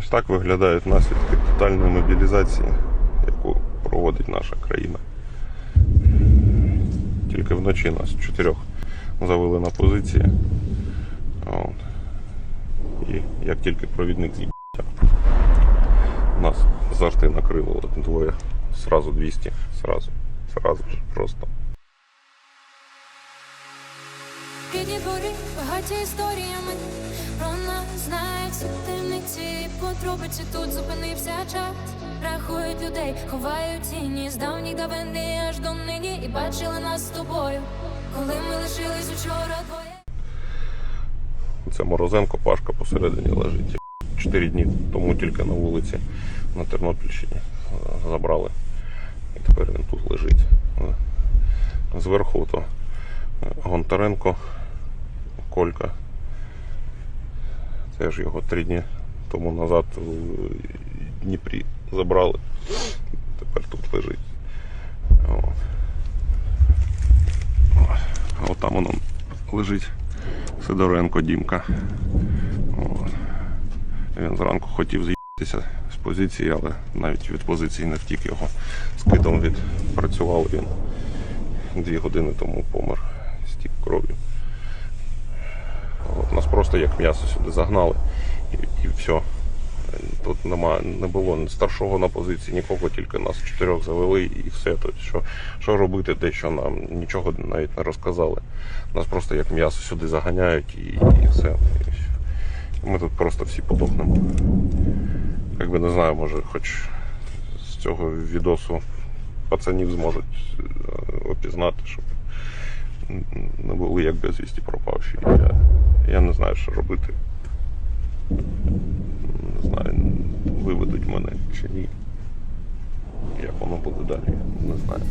Ось так виглядають наслідки тотальної мобілізації, яку проводить наша країна. Тільки вночі нас чотирьох завели на позиції. І як тільки провідник з'їбався, нас завжди накрило двоє. Сразу 200, сразу, сразу просто. Рідні двори багаті історіями про нас знають всі темниці. Подробиці тут зупинився час. Рахують людей, ховають тіні з давніх давини аж до нині. І бачили нас з тобою, коли ми лишились учора двоє. Це Морозенко Пашка посередині лежить. Чотири дні тому тільки на вулиці на Тернопільщині е, забрали. І тепер він тут лежить. Е, Зверху то е, Гонтаренко, Колька. Це ж його три дні тому назад в Дніпрі забрали. Тепер тут лежить. От там воно лежить Сидоренко Дімка. От. Він зранку хотів з'їхатися з позиції, але навіть від позиції не втік його. Скидом відпрацював він. Дві години тому помер, стік кров'ю. Нас просто як м'ясо сюди загнали і, все. Тут нема, не було старшого на позиції, нікого, тільки нас чотирьох завели і все. Тобто, що, що робити, де що нам нічого навіть не розказали. Нас просто як м'ясо сюди заганяють і, і все. І ми тут просто всі подохнемо. Якби не знаю, може, хоч з цього відосу пацанів зможуть е, опізнати, щоб не були як безвісті пропавші. Я, я не знаю, що робити. Виведуть мене чи ні. Як воно буде далі, не знаю.